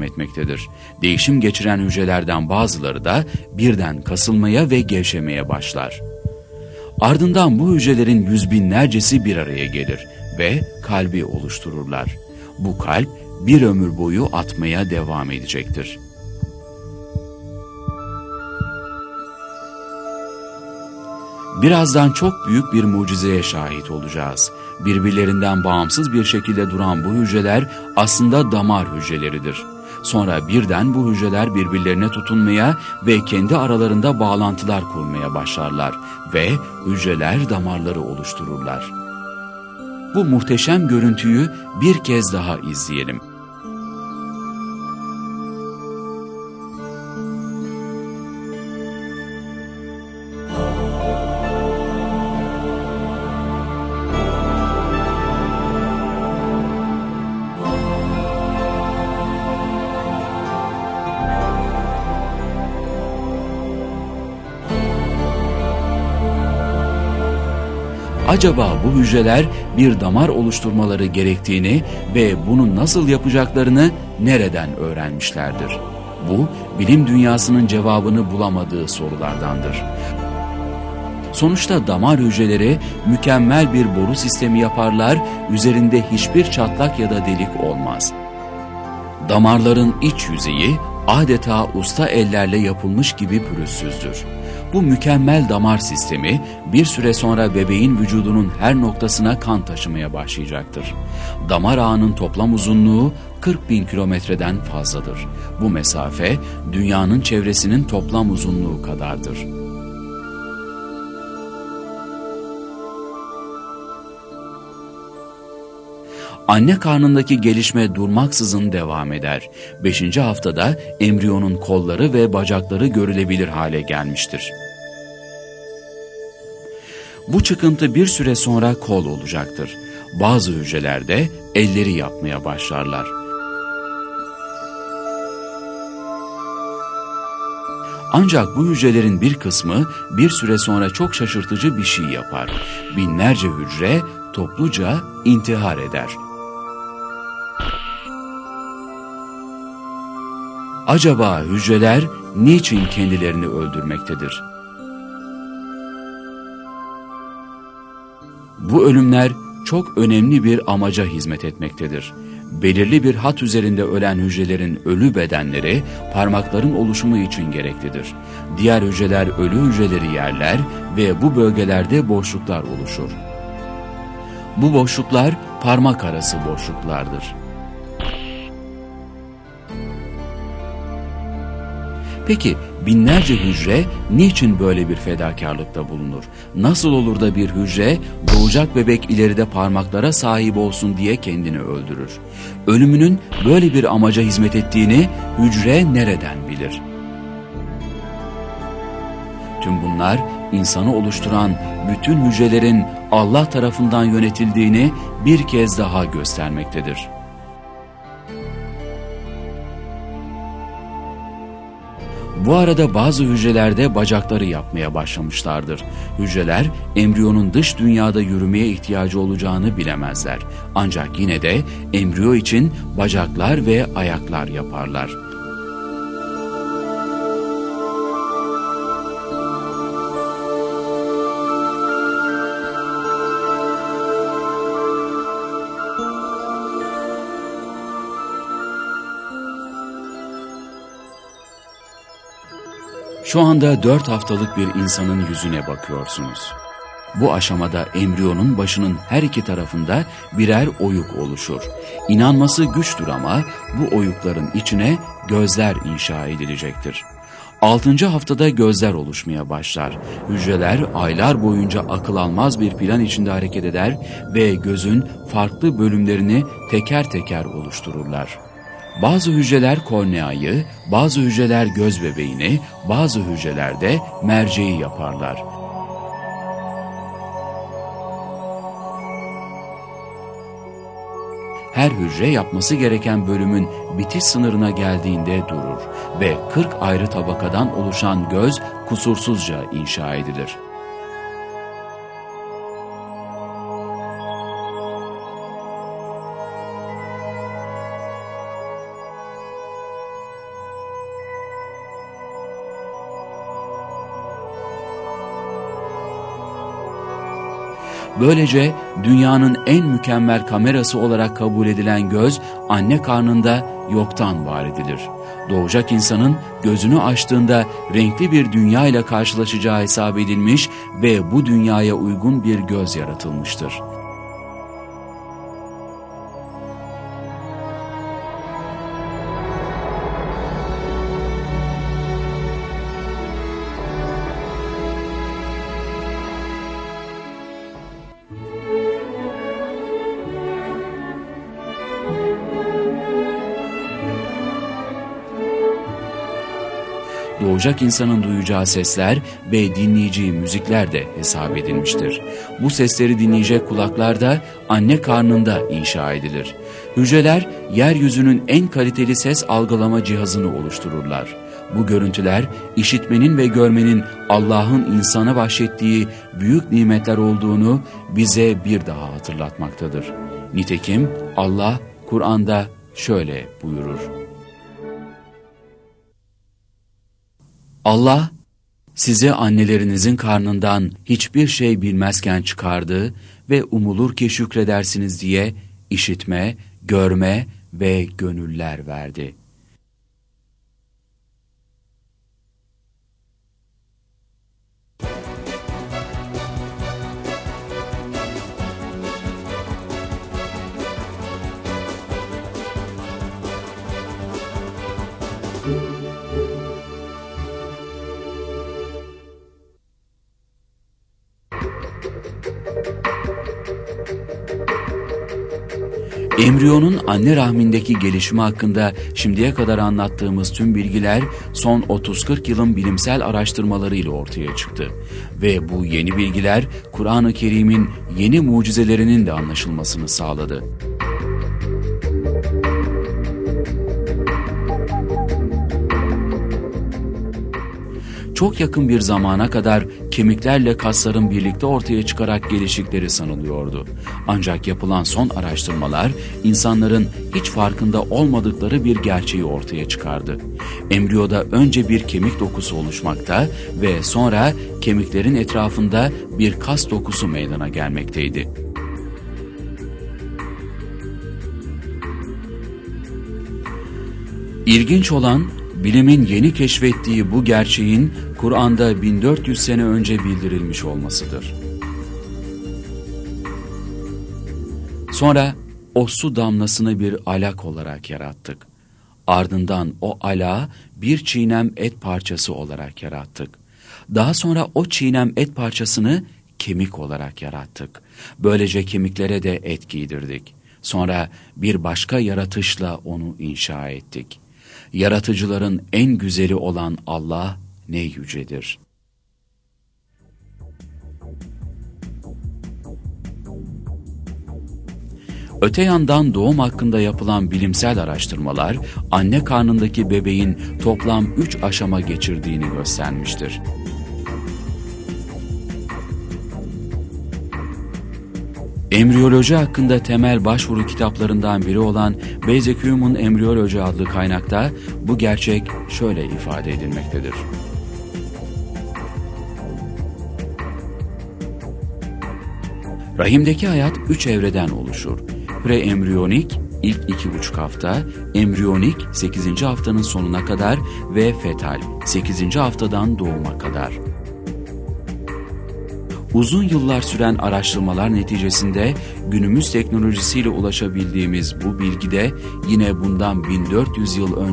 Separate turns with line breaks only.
etmektedir. Değişim geçiren hücrelerden bazıları da birden kasılmaya ve gevşemeye başlar. Ardından bu hücrelerin yüz binlercesi bir araya gelir ve kalbi oluştururlar. Bu kalp bir ömür boyu atmaya devam edecektir. Birazdan çok büyük bir mucizeye şahit olacağız. Birbirlerinden bağımsız bir şekilde duran bu hücreler aslında damar hücreleridir. Sonra birden bu hücreler birbirlerine tutunmaya ve kendi aralarında bağlantılar kurmaya başlarlar ve hücreler damarları oluştururlar. Bu muhteşem görüntüyü bir kez daha izleyelim. Acaba bu hücreler bir damar oluşturmaları gerektiğini ve bunu nasıl yapacaklarını nereden öğrenmişlerdir? Bu, bilim dünyasının cevabını bulamadığı sorulardandır. Sonuçta damar hücreleri mükemmel bir boru sistemi yaparlar, üzerinde hiçbir çatlak ya da delik olmaz. Damarların iç yüzeyi adeta usta ellerle yapılmış gibi pürüzsüzdür. Bu mükemmel damar sistemi bir süre sonra bebeğin vücudunun her noktasına kan taşımaya başlayacaktır. Damar ağının toplam uzunluğu 40 bin kilometreden fazladır. Bu mesafe dünyanın çevresinin toplam uzunluğu kadardır. Anne karnındaki gelişme durmaksızın devam eder. Beşinci haftada embriyonun kolları ve bacakları görülebilir hale gelmiştir. Bu çıkıntı bir süre sonra kol olacaktır. Bazı hücrelerde elleri yapmaya başlarlar. Ancak bu hücrelerin bir kısmı bir süre sonra çok şaşırtıcı bir şey yapar. Binlerce hücre topluca intihar eder. Acaba hücreler niçin kendilerini öldürmektedir? Bu ölümler çok önemli bir amaca hizmet etmektedir. Belirli bir hat üzerinde ölen hücrelerin ölü bedenleri parmakların oluşumu için gereklidir. Diğer hücreler ölü hücreleri yerler ve bu bölgelerde boşluklar oluşur. Bu boşluklar parmak arası boşluklardır. Peki binlerce hücre niçin böyle bir fedakarlıkta bulunur? Nasıl olur da bir hücre doğacak bebek ileride parmaklara sahip olsun diye kendini öldürür? Ölümünün böyle bir amaca hizmet ettiğini hücre nereden bilir? Tüm bunlar insanı oluşturan bütün hücrelerin Allah tarafından yönetildiğini bir kez daha göstermektedir. Bu arada bazı hücrelerde bacakları yapmaya başlamışlardır. Hücreler embriyonun dış dünyada yürümeye ihtiyacı olacağını bilemezler. Ancak yine de embriyo için bacaklar ve ayaklar yaparlar. Şu anda dört haftalık bir insanın yüzüne bakıyorsunuz. Bu aşamada embriyonun başının her iki tarafında birer oyuk oluşur. İnanması güçtür ama bu oyukların içine gözler inşa edilecektir. Altıncı haftada gözler oluşmaya başlar. Hücreler aylar boyunca akıl almaz bir plan içinde hareket eder ve gözün farklı bölümlerini teker teker oluştururlar. Bazı hücreler korneayı, bazı hücreler göz bebeğini, bazı hücreler de merceği yaparlar. Her hücre yapması gereken bölümün bitiş sınırına geldiğinde durur ve 40 ayrı tabakadan oluşan göz kusursuzca inşa edilir. Böylece dünyanın en mükemmel kamerası olarak kabul edilen göz anne karnında yoktan var edilir. Doğacak insanın gözünü açtığında renkli bir dünya ile karşılaşacağı hesap edilmiş ve bu dünyaya uygun bir göz yaratılmıştır. Doğacak insanın duyacağı sesler ve dinleyeceği müzikler de hesap edilmiştir. Bu sesleri dinleyecek kulaklar da anne karnında inşa edilir. Hücreler yeryüzünün en kaliteli ses algılama cihazını oluştururlar. Bu görüntüler işitmenin ve görmenin Allah'ın insana bahşettiği büyük nimetler olduğunu bize bir daha hatırlatmaktadır. Nitekim Allah Kur'an'da şöyle buyurur. Allah sizi annelerinizin karnından hiçbir şey bilmezken çıkardı ve umulur ki şükredersiniz diye işitme, görme ve gönüller verdi. Embriyonun anne rahmindeki gelişimi hakkında şimdiye kadar anlattığımız tüm bilgiler son 30-40 yılın bilimsel araştırmalarıyla ortaya çıktı. Ve bu yeni bilgiler Kur'an-ı Kerim'in yeni mucizelerinin de anlaşılmasını sağladı. çok yakın bir zamana kadar kemiklerle kasların birlikte ortaya çıkarak gelişikleri sanılıyordu. Ancak yapılan son araştırmalar insanların hiç farkında olmadıkları bir gerçeği ortaya çıkardı. Embriyoda önce bir kemik dokusu oluşmakta ve sonra kemiklerin etrafında bir kas dokusu meydana gelmekteydi. İlginç olan bilimin yeni keşfettiği bu gerçeğin Kur'an'da 1400 sene önce bildirilmiş olmasıdır. Sonra o su damlasını bir alak olarak yarattık. Ardından o ala bir çiğnem et parçası olarak yarattık. Daha sonra o çiğnem et parçasını kemik olarak yarattık. Böylece kemiklere de et giydirdik. Sonra bir başka yaratışla onu inşa ettik. Yaratıcıların en güzeli olan Allah ne yücedir. Öte yandan doğum hakkında yapılan bilimsel araştırmalar, anne karnındaki bebeğin toplam 3 aşama geçirdiğini göstermiştir. Embriyoloji hakkında temel başvuru kitaplarından biri olan Basic Human Embryology adlı kaynakta bu gerçek şöyle ifade edilmektedir. Rahimdeki hayat üç evreden oluşur. Preembriyonik ilk iki buçuk hafta, embriyonik 8. haftanın sonuna kadar ve fetal 8. haftadan doğuma kadar. Uzun yıllar süren araştırmalar neticesinde günümüz teknolojisiyle ulaşabildiğimiz bu bilgide yine bundan 1400 yıl önce